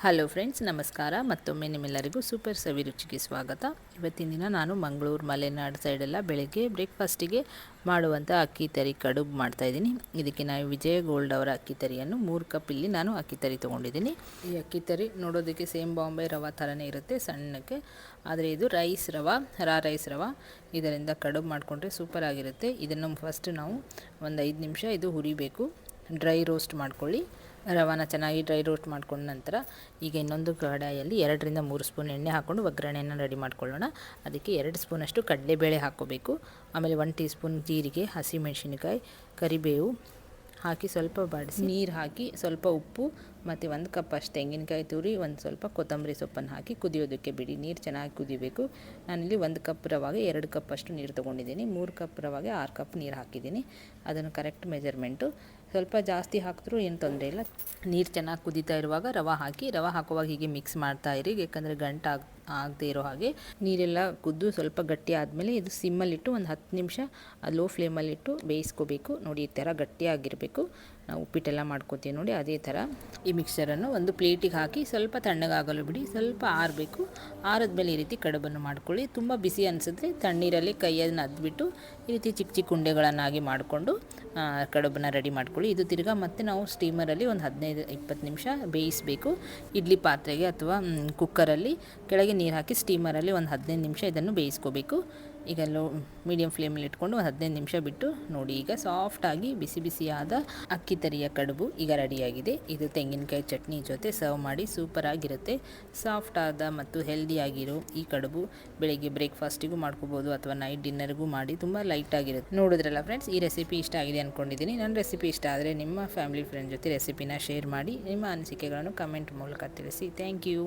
Hello friends, ನಮಸ್ಕಾರ. ಮತ್ತೊಮ್ಮೆ ನಿಮ್ಮೆಲ್ಲರಿಗೂ ಸೂಪರ್ ಸವಿ ರುಚಿಗೆ ಸ್ವಾಗತ. ಇವತ್ತಿನ ದಿನ ನಾನು ಮಂಗಳೂರು, ಮಲೆನಾಡು ಸೈಡೆಲ್ಲ ಬೆಳಗ್ಗೆ ಬ್ರೇಕ್ಫಾಸ್ಟಿಗೆ ಮಾಡುವಂಥ ಅಕ್ಕಿ ತರಿ ಕಡುಬು ಮಾಡ್ತಾಯಿದ್ದೀನಿ ಇದಕ್ಕೆ ನಾನು ವಿಜಯ ಗೋಲ್ಡ್ ಅವರ ಅಕ್ಕಿ ತರಿಯನ್ನು ಮೂರು ಕಪ್ ಇಲ್ಲಿ ನಾನು ಅಕ್ಕಿ ತರಿ ತೊಗೊಂಡಿದ್ದೀನಿ. ಈ ಅಕ್ಕಿ ತರಿ ನೋಡೋದಕ್ಕೆ ಸೇಮ್ ಬಾಂಬೆ ರವಾ ಥರನೇ ಇರುತ್ತೆ, ಸಣ್ಣಕ್ಕೆ. ಆದರೆ ಇದು ರೈಸ್ ರವಾ ರಾ ರೈಸ್ ರವಾ. ಇದರಿಂದ ಕಡುಬು ಮಾಡಿಕೊಂಡ್ರೆ ಸೂಪರ್ ಆಗಿರುತ್ತೆ. ಇದನ್ನು ಫಸ್ಟ್ ನಾವು ಒಂದು ಐದು ನಿಮಿಷ ಇದು ಹುರಿಬೇಕು. ಡ್ರೈ ರೋಸ್ಟ್ ಮಾಡ್ಕೊಳ್ಳಿ. ರವಾನ ಚೆನ್ನಾಗಿ ಡ್ರೈ ರೋಸ್ಟ್ ಮಾಡ್ಕೊಂಡ ನಂತರ ಈಗ ಇನ್ನೊಂದು ಕಡಾಯಲ್ಲಿ ಎರಡರಿಂದ ಮೂರು ಸ್ಪೂನ್ ಎಣ್ಣೆ ಹಾಕ್ಕೊಂಡು ಒಗ್ಗರಣೆಯನ್ನು ರೆಡಿ ಮಾಡ್ಕೊಳ್ಳೋಣ. ಅದಕ್ಕೆ ಎರಡು ಸ್ಪೂನಷ್ಟು ಕಡಲೆಬೇಳೆ ಹಾಕ್ಕೋಬೇಕು. ಆಮೇಲೆ ಒನ್ ಟೀ ಸ್ಪೂನ್ ಜೀರಿಗೆ ಹಸಿಮೆಣಸಿನಕಾಯಿ ಕರಿಬೇವು ಹಾಕಿ ಸ್ವಲ್ಪ ಬಾಡಿಸಿ ನೀರು ಹಾಕಿ ಸ್ವಲ್ಪ ಉಪ್ಪು ಮತ್ತು ಒಂದು ಕಪ್ ಅಷ್ಟು ತೆಂಗಿನಕಾಯಿ ತುರಿ, ಒಂದು ಸ್ವಲ್ಪ ಕೊತ್ತಂಬರಿ ಸೊಪ್ಪನ್ನು ಹಾಕಿ ಕುದಿಯೋದಕ್ಕೆ ಬಿಡಿ. ನೀರು ಚೆನ್ನಾಗಿ ಕುದಿಬೇಕು. ನಾನಿಲ್ಲಿ ಒಂದು ಕಪ್ ರವಾಗೆ ಎರಡು ಕಪ್ ಅಷ್ಟು ನೀರು ತೊಗೊಂಡಿದ್ದೀನಿ. ಮೂರು ಕಪ್ ರವಾಗೆ ಆರು ಕಪ್ ನೀರು ಹಾಕಿದ್ದೀನಿ. ಅದನ್ನು ಕರೆಕ್ಟ್ ಮೆಜರ್ಮೆಂಟು ಸ್ವಲ್ಪ ಜಾಸ್ತಿ ಹಾಕಿದ್ರೂ ಏನು ತೊಂದರೆ ಇಲ್ಲ. ನೀರು ಚೆನ್ನಾಗಿ ಕುದೀತಾ ಇರುವಾಗ ರವೆ ಹಾಕಿ, ರವೆ ಹಾಕುವಾಗ ಹೀಗೆ ಮಿಕ್ಸ್ ಮಾಡ್ತಾ ಇರಿ. ಯಾಕಂದರೆ ಗಂಟು ಆಗ, ಆಗದೇ ಇರೋ ಹಾಗೆ. ನೀರೆಲ್ಲ ಕುದ್ದು ಸ್ವಲ್ಪ ಗಟ್ಟಿ ಆದಮೇಲೆ ಇದು ಸಿಮ್ಮಲ್ಲಿಟ್ಟು ಒಂದು ಹತ್ತು ನಿಮಿಷ ಲೋ ಫ್ಲೇಮಲ್ಲಿಟ್ಟು ಬೇಯಿಸ್ಕೋಬೇಕು. ನೋಡಿ ಈ ಥರ ಗಟ್ಟಿಯಾಗಿರಬೇಕು. ನಾವು ಉಪ್ಪಿಟ್ಟೆಲ್ಲ ಮಾಡ್ಕೋತೀವಿ ನೋಡಿ, ಅದೇ ಥರ. ಈ ಮಿಕ್ಸರನ್ನು ಒಂದು ಪ್ಲೇಟಿಗೆ ಹಾಕಿ ಸ್ವಲ್ಪ ತಣ್ಣಗಾಗಲು ಬಿಡಿ, ಸ್ವಲ್ಪ ಆರಬೇಕು. ಆರಿದ್ಮೇಲೆ ಈ ರೀತಿ ಕಡುಬನ್ನು ಮಾಡ್ಕೊಳ್ಳಿ. ತುಂಬ ಬಿಸಿ ಅನಿಸಿದ್ರೆ ತಣ್ಣೀರಲ್ಲಿ ಕೈಯನ್ನು ಅದ್ಬಿಟ್ಟು ಈ ರೀತಿ ಚಿಕ್ಕ ಚಿಕ್ಕ ಉಂಡೆಗಳನ್ನಾಗಿ ಮಾಡಿಕೊಂಡು ಕಡುಬನ್ನು ರೆಡಿ ಮಾಡ್ಕೊಳ್ಳಿ. ಇದು ತಿರ್ಗಾ ಮತ್ತೆ ನಾವು ಸ್ಟೀಮರಲ್ಲಿ ಒಂದು ಹದಿನೈದು, ಇಪ್ಪತ್ತು ನಿಮಿಷ ಬೇಯಿಸಬೇಕು. ಇಡ್ಲಿ ಪಾತ್ರೆಗೆ ಅಥವಾ ಕುಕ್ಕರಲ್ಲಿ ಕೆಳಗೆ ನೀರು ಹಾಕಿ ಸ್ಟೀಮರಲ್ಲಿ ಒಂದು ಹದಿನೈದು ನಿಮಿಷ ಇದನ್ನು ಬೇಯಿಸ್ಕೋಬೇಕು. ಈಗ ಲೋ, ಮೀಡಿಯಂ ಫ್ಲೇಮಲ್ಲಿ ಇಟ್ಕೊಂಡು ಒಂದು ಹದಿನೈದು ನಿಮಿಷ ಬಿಟ್ಟು ನೋಡಿ. ಈಗ ಸಾಫ್ಟಾಗಿ ಬಿಸಿ ಬಿಸಿಯಾದ ಅಕ್ಕಿ ತರಿಯ ಕಡುಬು ಈಗ ರೆಡಿಯಾಗಿದೆ. ಇದು ತೆಂಗಿನಕಾಯಿ ಚಟ್ನಿ ಜೊತೆ ಸರ್ವ್ ಮಾಡಿ ಸೂಪರಾಗಿರುತ್ತೆ ಸಾಫ್ಟ್ ಆದ ಮತ್ತು ಹೆಲ್ದಿಯಾಗಿರೋ ಈ ಕಡುಬು ಬೆಳಿಗ್ಗೆ ಬ್ರೇಕ್ಫಾಸ್ಟಿಗೂ ಮಾಡ್ಕೋಬೋದು ಅಥವಾ ನೈಟ್ ಡಿನ್ನರ್ಗೂ ಮಾಡಿ ತುಂಬ ಲೈಟಾಗಿರುತ್ತೆ ನೋಡಿದ್ರಲ್ಲ ಫ್ರೆಂಡ್ಸ್ ಈ ರೆಸಿಪಿ ಇಷ್ಟ ಆಗಿದೆ ಅಂದ್ಕೊಂಡಿದ್ದೀನಿ ನನ್ನ ರೆಸಿಪಿ ಇಷ್ಟ ಆದರೆ ನಿಮ್ಮ ಫ್ಯಾಮಿಲಿ ಫ್ರೆಂಡ್ ಜೊತೆ ರೆಸಿಪಿನ ಶೇರ್ ಮಾಡಿ ನಿಮ್ಮ ಅನಿಸಿಕೆಗಳನ್ನು ಕಮೆಂಟ್ ಮೂಲಕ ತಿಳಿಸಿ. Thank you